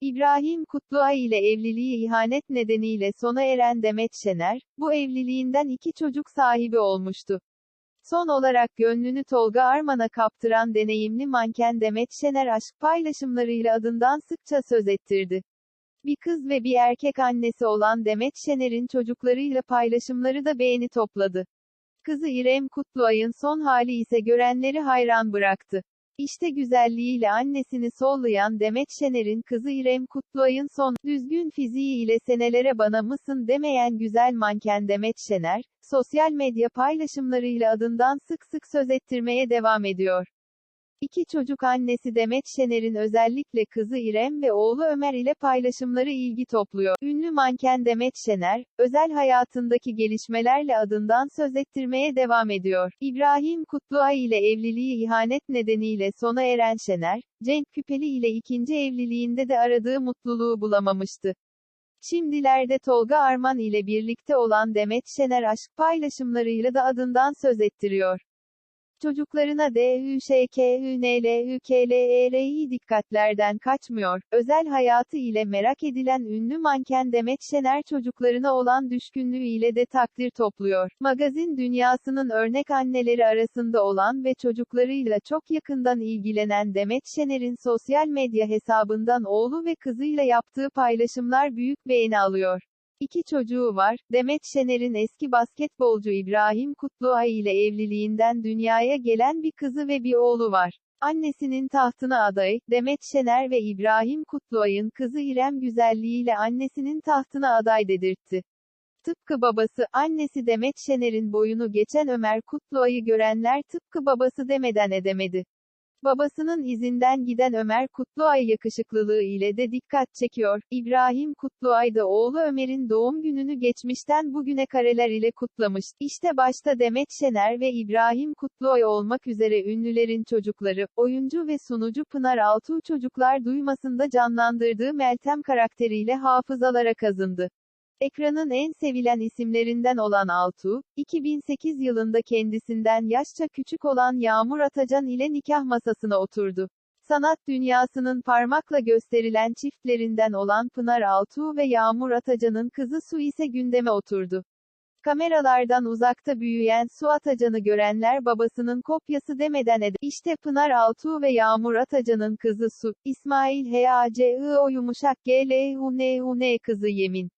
İbrahim Kutluay ile evliliği ihanet nedeniyle sona eren Demet Şener, bu evliliğinden iki çocuk sahibi olmuştu. Son olarak gönlünü Tolga Arman'a kaptıran deneyimli manken Demet Şener aşk paylaşımlarıyla adından sıkça söz ettirdi. Bir kız ve bir erkek annesi olan Demet Şener'in çocuklarıyla paylaşımları da beğeni topladı. Kızı İrem Kutluay'ın son hali ise görenleri hayran bıraktı. İşte güzelliğiyle annesini sollayan Demet Şener'in kızı İrem Kutluay'ın son, düzgün fiziği ile senelere bana mısın demeyen güzel manken Demet Şener, sosyal medya paylaşımlarıyla adından sık sık söz ettirmeye devam ediyor. İki çocuk annesi Demet Şener'in özellikle kızı İrem ve oğlu Ömer ile paylaşımları ilgi topluyor. Ünlü manken Demet Şener, özel hayatındaki gelişmelerle adından söz ettirmeye devam ediyor. İbrahim Kutluay ile evliliği ihanet nedeniyle sona eren Şener, Cenk Küpeli ile ikinci evliliğinde de aradığı mutluluğu bulamamıştı. Şimdilerde Tolga Arman ile birlikte olan Demet Şener aşk paylaşımlarıyla da adından söz ettiriyor. Çocuklarına D, Ü, Ş, K, Ü, N, L, Ü, K, L, E, R, I dikkatlerden kaçmıyor. Özel hayatı ile merak edilen ünlü manken Demet Şener çocuklarına olan düşkünlüğü ile de takdir topluyor. Magazin dünyasının örnek anneleri arasında olan ve çocuklarıyla çok yakından ilgilenen Demet Şener'in sosyal medya hesabından oğlu ve kızıyla yaptığı paylaşımlar büyük beğeni alıyor. İki çocuğu var, Demet Şener'in eski basketbolcu İbrahim Kutluay ile evliliğinden dünyaya gelen bir kızı ve bir oğlu var. Annesinin tahtına aday, Demet Şener ve İbrahim Kutluay'ın kızı İrem güzelliğiyle annesinin tahtına aday dedirtti. Tıpkı babası, annesi Demet Şener'in boyunu geçen Ömer Kutluay'ı görenler tıpkı babası demeden edemedi. Babasının izinden giden Ömer Kutluay yakışıklılığı ile de dikkat çekiyor. İbrahim Kutluay da oğlu Ömer'in doğum gününü geçmişten bugüne kareler ile kutlamış. İşte başta Demet Şener ve İbrahim Kutluay olmak üzere ünlülerin çocukları, oyuncu ve sunucu Pınar Altuğ çocuklar duymasında canlandırdığı Meltem karakteriyle hafızalara kazındı. Ekranın en sevilen isimlerinden olan Altuğ, 2008 yılında kendisinden yaşça küçük olan Yağmur Atacan ile nikah masasına oturdu. Sanat dünyasının parmakla gösterilen çiftlerinden olan Pınar Altuğ ve Yağmur Atacan'ın kızı Su ise gündeme oturdu. Kameralardan uzakta büyüyen Su Atacan'ı görenler babasının kopyası demeden ede. İşte Pınar Altuğ ve Yağmur Atacan'ın kızı Su, İsmail H.A.C.I.O. yumuşak G.L.U.N.U.N. kızı Yemin.